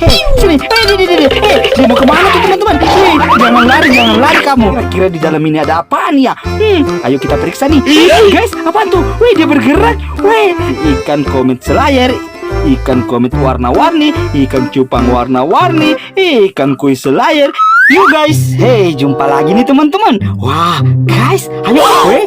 Hei, sini. Hei, di, di, di, di. Hei, dia mau ke mana tuh teman-teman? Hei, jangan lari, jangan lari kamu. Kira di dalam ini ada apaan ya? Hmm, ayo kita periksa nih. Hei, guys, apaan tuh? Wih, dia bergerak. Wih, ikan komet selayar. Ikan komet warna-warni, ikan cupang warna-warni, ikan kuis selayar. Yuk guys, hey jumpa lagi nih teman-teman. Wah, guys, ayo, weh,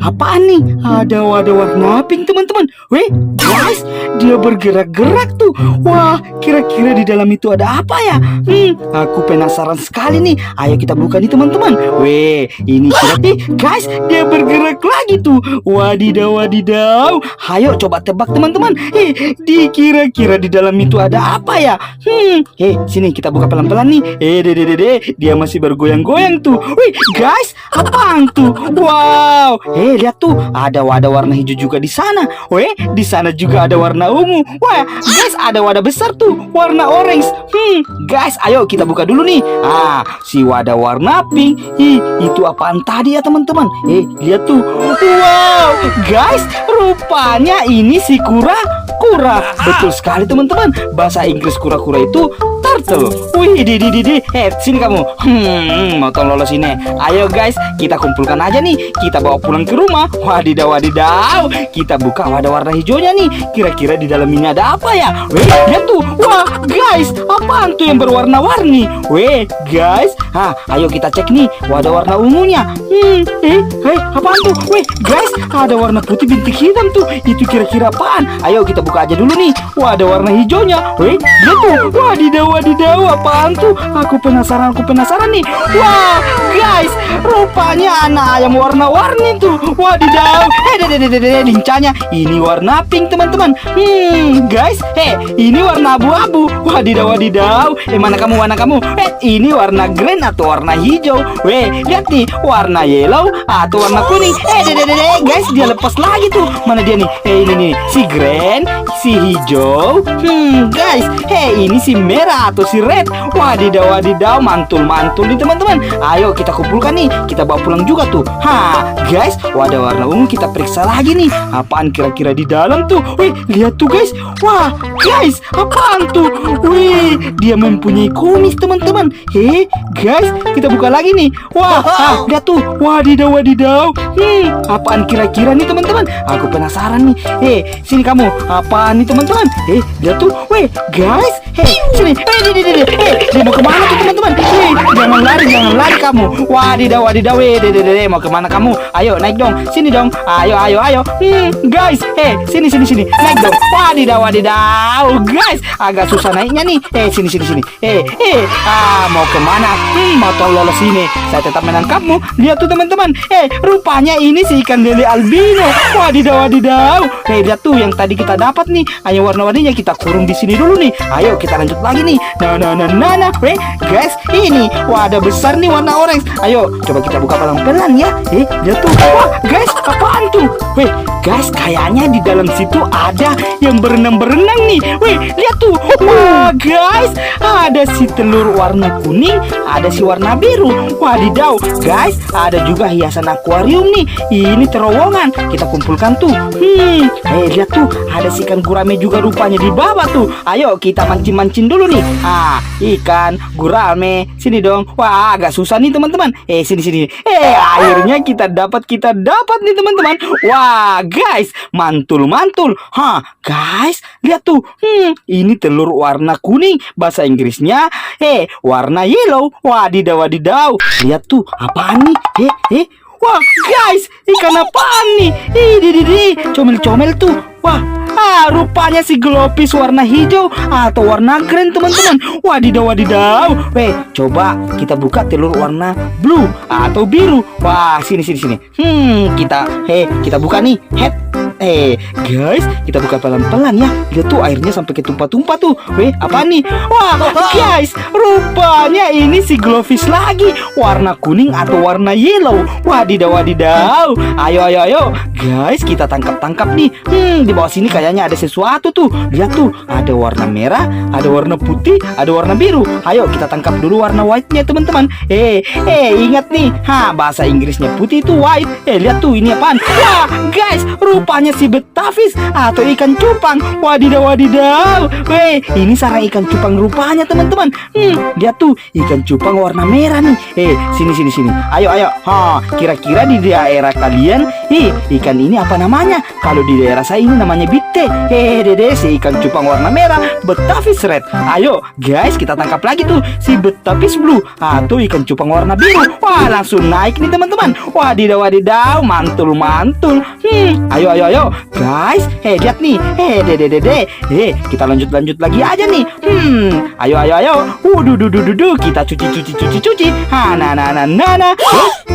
apaan nih? Ada wadah warna pink teman-teman. Weh, guys, dia bergerak-gerak tuh. Wah, kira-kira di dalam itu ada apa ya? Hmm, aku penasaran sekali nih. Ayo kita buka nih teman-teman. Weh, ini kira Ih, guys, dia bergerak lagi tuh. Wadidaw, wadidaw. Ayo coba tebak teman-teman. Eh, dikira-kira di dalam itu ada apa ya? Hmm, eh, sini kita buka pelan-pelan nih. Eh, dede, dede, dia masih bergoyang-goyang tuh. Wih, guys, apaan tuh? Wow, eh lihat tuh, ada wadah warna hijau juga di sana. Weh, di sana juga ada warna ungu. Wah, guys, ada wadah besar tuh, warna orange. Hmm, guys, ayo kita buka dulu nih. Ah, si wadah warna pink. Ih, itu apaan tadi ya teman-teman? Eh, lihat tuh. Wow, guys, rupanya ini si kura kura. Betul sekali teman-teman. Bahasa Inggris kura-kura itu turtle. Wih, di di di di. Eh, sini kamu. Hmm, tolong lolos ini. Ayo guys, kita kumpulkan aja nih. Kita bawa pulang ke rumah. Wadidaw, wadidaw. Kita buka wadah warna hijaunya nih. Kira-kira di dalam ini ada apa ya? Wih, lihat tuh. Wah, guys, apaan tuh yang berwarna-warni? Weh, guys. Ah, ayo kita cek nih wadah warna ungunya. Hmm, eh, eh, apaan tuh? Weh, guys, ada warna putih bintik hitam tuh. Itu kira-kira apaan? Ayo kita buka aja dulu nih. Wah, ada warna hijaunya. Weh, lihat tuh. Wadidaw, wadidaw, apaan tuh? Aku penasaran, aku penasaran nih. Wah, guys, rupanya anak ayam warna-warni tuh. Wadidaw. Eh, dede, dede, dede, lincahnya. Ini warna pink, teman-teman. Hmm, guys, eh, ini warna abu-abu. Wadidaw, wadidaw. Eh, mana kamu, mana kamu? Eh, ini warna green atau warna hijau. Weh, lihat nih, warna yellow atau warna kuning. Eh, dede, dede, guys, dia lepas lagi tuh. Mana dia nih? Eh, ini nih, si green, si hijau. Hmm, guys, eh, ini si merah atau si red. Wadidaw, wadidaw, mantul-mantul nih teman-teman. Ayo kita kumpulkan nih, kita bawa pulang juga tuh. Ha, guys, wadah warna ungu kita periksa lagi nih. Apaan kira-kira di dalam tuh? Wih, lihat tuh guys. Wah, guys, apaan tuh? Wih, dia mempunyai kumis teman-teman. Hei, guys, kita buka lagi nih. Wah, ah, lihat tuh. Wadidaw, wadidaw. Hmm, apaan kira-kira nih teman-teman? Aku penasaran nih. Hei, sini kamu. Apaan nih teman-teman? Hei, lihat tuh. Wih, guys. Hei, sini. Hei, di, di, di, di. Hei, dia mau ke mana tuh teman-teman? Hei, jangan lari, jangan lari kamu. Wadidaw, wadidaw. Weh, de, de, de, de. mau ke mana kamu? Ayo, naik dong. Sini dong. Ayo, ayo, ayo. Hmm, guys. Hei, sini, sini, sini. Naik dong. Wadidaw, wadidaw. Guys, agak susah naiknya nih. Eh, sini, sini, sini. Eh, eh. Ah, mau ke mana? Hmm, mau tolong lolos sini. Saya tetap menangkapmu. Lihat tuh teman-teman. Eh, rupanya ini si ikan lele albino. Wadidaw, wadidaw. Eh, lihat tuh yang tadi kita dapat nih. Ayo warna-warninya kita kurung di sini dulu nih. Ayo kita lanjut lagi nih. Nah, nah, nah, nah, nah. Eh, guys, ini wadah besar nih warna orange. Ayo, coba kita buka pelan-pelan ya. Eh, lihat tuh. Wah, guys, apaan tuh? Weh, guys, kayaknya di dalam situ ada yang berenang-berenang nih. Weh, lihat tuh. Wah, guys, ada si telur warna kuning, ada si warna biru. Wadidaw, guys, ada juga hiasan akuarium nih. Ini terowongan. Kita kumpulkan tuh. Hmm, eh lihat tuh, ada si ikan gurame juga rupanya di bawah tuh. Ayo kita mancing-mancing dulu nih. Ah, ikan gurame, sini dong. Wah, agak susah nih teman-teman. Eh, sini sini. Eh, akhirnya kita dapat kita dapat nih teman-teman. Wah, guys, mantul-mantul. Hah, guys, lihat tuh. Hmm, ini telur warna kuning. Bahasa Inggrisnya, eh, warna yellow. Wadidaw, wadidaw. Lihat tuh, apaan nih? Eh, eh. Wah, guys, ikan apaan nih? Ih, di, di, di. Comel-comel tuh. Wah, ah, rupanya si glopis warna hijau atau warna green, teman-teman. Wadidaw, wadidaw. Weh, coba kita buka telur warna blue atau biru. Wah, sini, sini, sini. Hmm, kita, heh, kita buka nih. Head. Eh, guys, kita buka pelan-pelan ya. Lihat tuh airnya sampai ketumpah-tumpah tuh. Weh, apa nih? Wah, guys, rupanya ini si glowfish lagi. Warna kuning atau warna yellow. Wadidaw, wadidaw. Ayo, ayo, ayo. Guys, kita tangkap-tangkap nih. Hmm, di bawah sini kayaknya ada sesuatu tuh. Lihat tuh, ada warna merah, ada warna putih, ada warna biru. Ayo kita tangkap dulu warna white-nya, teman-teman. Eh, eh, ingat nih. Ha, bahasa Inggrisnya putih itu white. Eh, lihat tuh ini apaan? Wah, guys, rupanya si betafis atau ikan cupang. Wadidaw, wadidaw. Weh, ini sarang ikan cupang rupanya teman-teman. Hmm, lihat tuh ikan cupang warna merah nih. Eh, sini sini sini. Ayo ayo. Ha, kira-kira di daerah kalian, ih, ikan ini apa namanya? Kalau di daerah saya ini namanya bitte. Eh, dede, si ikan cupang warna merah, betafis red. Ayo, guys, kita tangkap lagi tuh si betafis blue atau ikan cupang warna biru. Wah, langsung naik nih teman-teman. Wadidaw, wadidaw, mantul, mantul. Hmm, ayo, ayo, ayo, guys. Hei, lihat nih. Dede. Hei, kita lanjut, lanjut lagi aja nih. Hmm, ayo, ayo, ayo. Waduh, duh, duh, duh. Kita cuci, cuci, cuci, cuci. Ha, nah, nah, nah, nah, nah.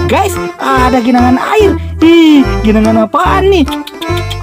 Guys, ada genangan air. Ih, genangan apaan nih?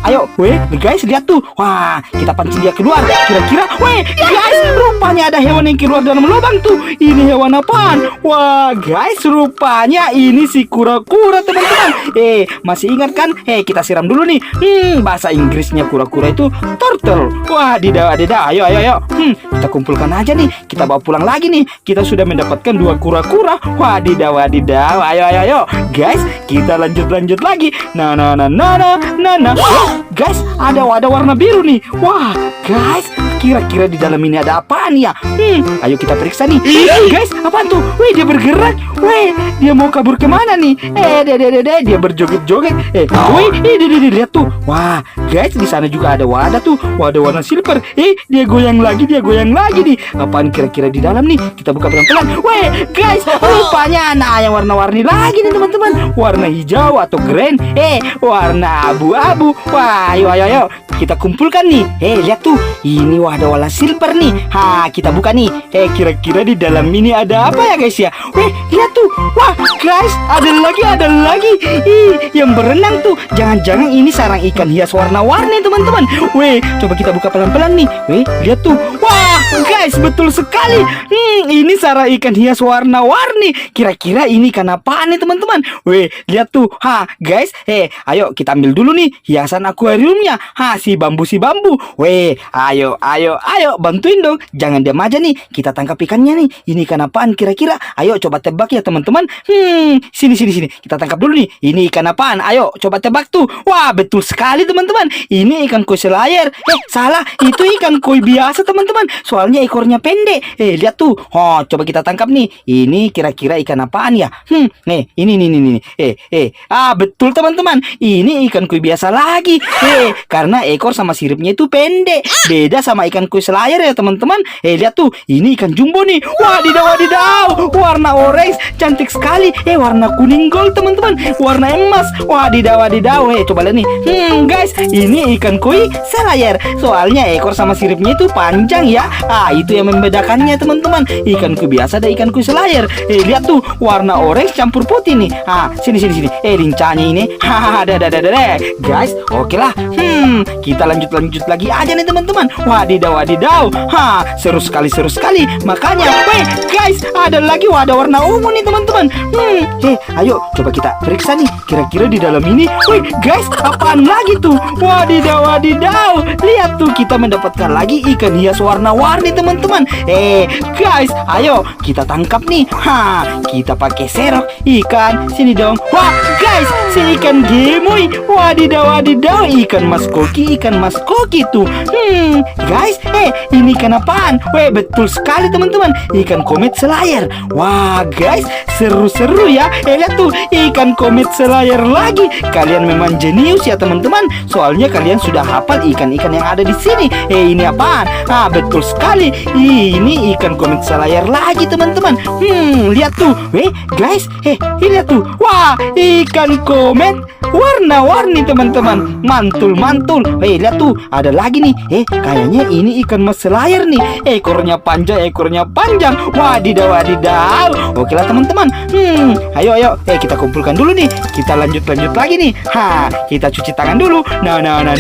Ayo, weh, guys, lihat tuh. Wah, kita pancing dia keluar. Kira-kira, weh, guys, rupanya ada hewan yang keluar dalam lubang tuh. Ini hewan apaan? Wah, guys, rupanya ini si kura-kura, teman-teman. Eh, masih ingat kan? Eh, kita siram dulu nih. Hmm, bahasa Inggrisnya kura-kura itu turtle. Wah, didaw, didaw. Ayo, ayo, ayo. Hmm, kita kumpulkan aja nih. Kita bawa pulang lagi nih. Kita sudah mendapatkan dua kura-kura. Wah, didaw, didaw. Ayo, ayo, ayo. Guys, kita lanjut-lanjut. Nah, nah, nah, nah, nah, nah, nah. Wah, guys, ada wadah warna biru nih. Wah, guys, kira-kira di dalam ini ada apa nih ya? Hmm, ayo kita periksa nih. Guys, apa tuh? Wih, dia bergerak. Wih, dia mau kabur ke mana nih? Eh, deh, deh, deh, dia berjoget-joget. Eh, wih, eh, deh, deh, deh, lihat tuh. Wah, guys, di sana juga ada wadah tuh. Wadah warna silver. Eh, dia goyang lagi, dia goyang lagi nih. Apaan kira-kira di dalam nih? Kita buka pelan-pelan. Wih, guys, rupanya nah yang warna-warni lagi nih teman-teman. Warna hijau atau green. Eh, warna abu-abu. Wah, ayo, ayo, ayo. Kita kumpulkan nih. Eh, lihat tuh. Ini wadah warna silver nih. Ha, kita buka nih. Eh, kira-kira di dalam ini ada apa ya guys ya? Weh, lihat tuh. Wah, guys, ada lagi, ada lagi. Ih, yang berenang tuh. Jangan-jangan ini sarang ikan hias warna-warni teman-teman. Weh, coba kita buka pelan-pelan nih. Weh, lihat tuh. Wah, guys, betul sekali. Hmm, ini sarang ikan hias warna-warni. Kira-kira ini ikan apaan nih teman-teman? Weh, lihat tuh. Ha, guys, eh, ayo kita ambil dulu nih hiasan akuariumnya. Ha, si bambu si bambu. Weh, ayo, ayo, ayo, bantuin dong. Jangan diam aja nih. Kita tangkap ikannya nih. Ini ikan apaan kira-kira? Ayo coba tebak ya teman-teman. Hmm, sini sini sini. Kita tangkap dulu nih. Ini ikan apaan? Ayo coba tebak tuh. Wah, betul sekali teman-teman. Ini ikan koi selayar. Eh, salah. Itu ikan koi biasa teman-teman. Soalnya ekornya pendek. Eh, lihat tuh. Oh, coba kita tangkap nih. Ini kira-kira ikan apaan ya? Hmm, nih, ini nih nih nih. Eh, eh. Ah, betul teman-teman. Ini ikan koi biasa lagi. Eh, karena ekor sama siripnya itu pendek. Beda sama ikan koi selayar ya teman-teman. Eh, lihat tuh. Ini ikan jumbo nih. Wadidaw, wadidaw. Warna orange. Cantik sekali. Eh, warna kuning gold teman-teman. Warna emas. Wadidaw, wadidaw. Eh, coba lihat nih. Hmm, guys. Ini ikan koi selayar. Soalnya ekor sama siripnya itu panjang ya. Ah, itu yang membedakannya teman-teman. Ikan koi biasa dan ikan koi selayar. Eh, lihat tuh. Warna orange campur putih nih. Ah, sini, sini, sini. Eh, lincahnya ini. Hahaha, ada, ada, ada. Guys, oke lah. Hmm, kita lanjut-lanjut lagi aja nih teman-teman. Wadidaw, wadidaw. Ha, seru sekali, seru sekali. Makanya, weh, guys, ada lagi wadah warna ungu nih teman-teman. Hmm, eh, ayo coba kita periksa nih. Kira-kira di dalam ini, wih, guys, apaan lagi tuh? Wadidaw, wadidaw. Lihat tuh, kita mendapatkan lagi ikan hias warna-warni teman-teman. Eh, guys, ayo kita tangkap nih. Ha, kita pakai serok ikan. Sini dong. Wah, guys, si ikan gemoy. Wadidaw, wadidaw. Ikan mas koki, ikan mas koki tuh. Hmm, guys, eh, ini ikan apaan? Weh, betul sekali teman-teman. Ikan komet selayar. Wah, guys, seru-seru ya. Eh, lihat tuh, ikan komet selayar lagi. Kalian memang jenius ya teman-teman. Soalnya kalian sudah hafal ikan-ikan yang ada di sini. Eh, ini apaan? Ah, betul sekali. Ini ikan komet selayar lagi teman-teman. Hmm, lihat tuh. Weh, guys, eh, lihat tuh. Wah, ikan komet warna-warni teman-teman. Mantul-mantul. Eh, lihat tuh, ada lagi nih. Eh, kayaknya ini ikan mas selayar nih. Ekornya panjang, ekornya panjang. Wadidaw, wadidaw. Oke lah teman-teman. Hmm, ayo, ayo. Eh, kita kumpulkan dulu nih. Kita lanjut-lanjut lagi nih. Ha, kita cuci tangan dulu. Nah, nah, nah,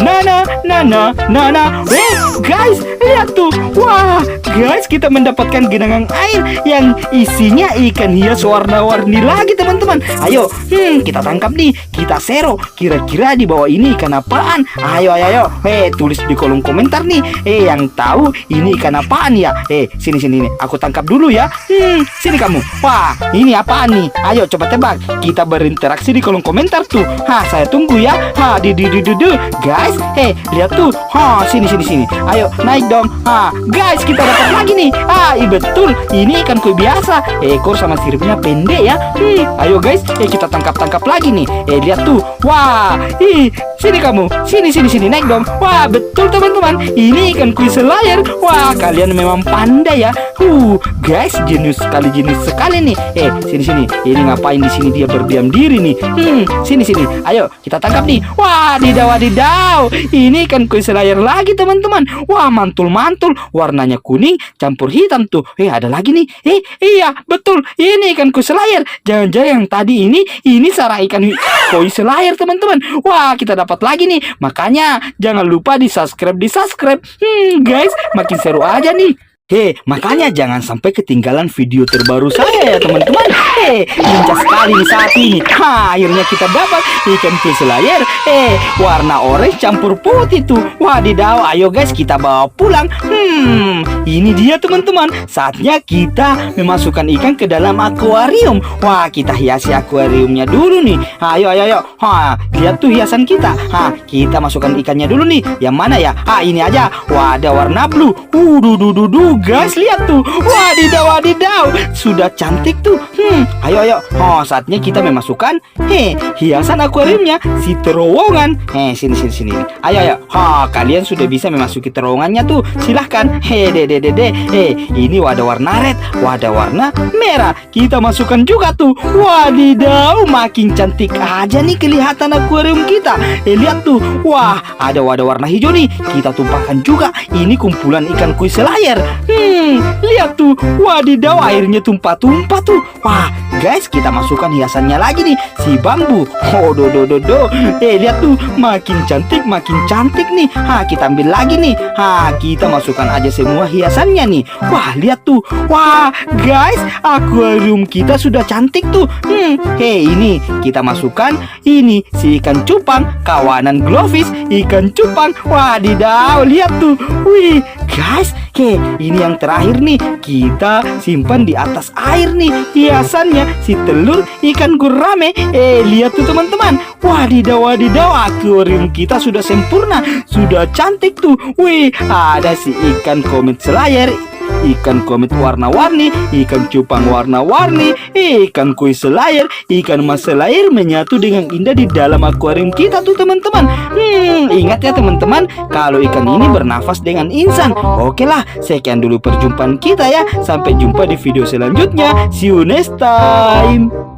nah, nah, nah. Eh, guys, lihat tuh. Wah, guys, kita mendapatkan genangan air yang isinya ikan hias warna-warni lagi teman-teman. Ayo, hmm, kita tangkap nih, kita sero. Kira-kira di bawah ini ikan apaan? Ayo, ayo, ayo. Eh, tulis di kolom komentar nih. Eh, yang tahu ini ikan apaan ya? Eh, sini, sini, nih. Aku tangkap dulu ya. Hmm, sini kamu. Wah, ini apaan nih? Ayo, coba tebak. Kita berinteraksi di kolom komentar tuh. Hah, saya tunggu ya. Ha, di, di, di, di. Guys, eh, lihat tuh. Ha, sini, sini, sini. Ayo, naik dong. Ha, guys, kita dapat lagi nih. Ah, betul. Ini ikan koi biasa. Ekor sama siripnya pendek ya. Hmm, ayo guys, eh kita tangkap-tangkap lagi nih. Eh lihat tuh. Wah, ih, sini kamu. Sini sini sini naik dong. Wah, betul teman-teman. Ini ikan koi selayar. Wah, kalian memang pandai ya. Uh, guys, jenius sekali jenius sekali nih. Eh, sini sini. Ini ngapain di sini dia berdiam diri nih? Hmm, sini sini. Ayo, kita tangkap nih. Wah, didaw didaw. Ini ikan koi selayar lagi teman-teman. Wah, mantul-mantul. Warnanya kuning campur hitam tuh. Eh, ada lagi nih. Eh, iya, betul. Ini ikan koi selayar. Jangan-jangan yang tadi ini ini sarang ikan koi selayar, teman-teman. Wah, kita dapat lagi nih. Makanya jangan lupa di-subscribe, di-subscribe. Hmm, guys, makin seru aja nih. Hei, makanya jangan sampai ketinggalan video terbaru saya ya teman-teman. Hei, lincah sekali nih saat ini. Ha, akhirnya kita dapat ikan koi selayar. Eh, warna orange campur putih tuh. Wadidaw, ayo guys kita bawa pulang. Hmm, ini dia teman-teman. Saatnya kita memasukkan ikan ke dalam akuarium. Wah, kita hiasi akuariumnya dulu nih. Ayo, ayo, ayo. Ha, lihat tuh hiasan kita. Ha, kita masukkan ikannya dulu nih. Yang mana ya? Ah, ini aja. Wah, ada warna blue. Uh, du, du, du, du guys, lihat tuh. Wadidaw, wadidaw. Sudah cantik tuh. Hmm, ayo, ayo. Oh, saatnya kita memasukkan he, hiasan akuariumnya si terowongan. Eh, sini, sini, sini. Ayo, ayo. Ha, kalian sudah bisa memasuki terowongannya tuh. Silahkan. He, de, de, de, de. Eh, ini wadah warna red, wadah warna merah. Kita masukkan juga tuh. Wadidaw, makin cantik aja nih kelihatan akuarium kita. Eh, lihat tuh. Wah, ada wadah warna hijau nih. Kita tumpahkan juga. Ini kumpulan ikan koi selayar. Hmm, lihat tuh. Wadidaw, airnya tumpah-tumpah tuh. Wah, guys, kita masukkan hiasannya lagi nih. Si bambu. Oh, do, do, do, do. Eh, lihat tuh. Makin cantik, makin cantik nih. Ha, kita ambil lagi nih. Ha, kita masukkan aja semua hiasannya nih. Wah, lihat tuh. Wah, guys, akuarium kita sudah cantik tuh. Hmm, hei, ini kita masukkan ini si ikan cupang, kawanan glowfish, ikan cupang. Wadidaw, lihat tuh. Wih, guys, Oke, ini yang terakhir nih. Kita simpan di atas air nih. Hiasannya si telur ikan gurame. Eh, lihat tuh teman-teman. Wadidaw, wadidaw. Akuarium kita sudah sempurna. Sudah cantik tuh. Wih, ada si ikan komet selayar ikan komet warna-warni, ikan cupang warna-warni, ikan koi selayar, ikan mas selayar menyatu dengan indah di dalam akuarium kita tuh teman-teman. Hmm, ingat ya teman-teman, kalau ikan ini bernafas dengan insan. Oke lah, sekian dulu perjumpaan kita ya. Sampai jumpa di video selanjutnya. See you next time.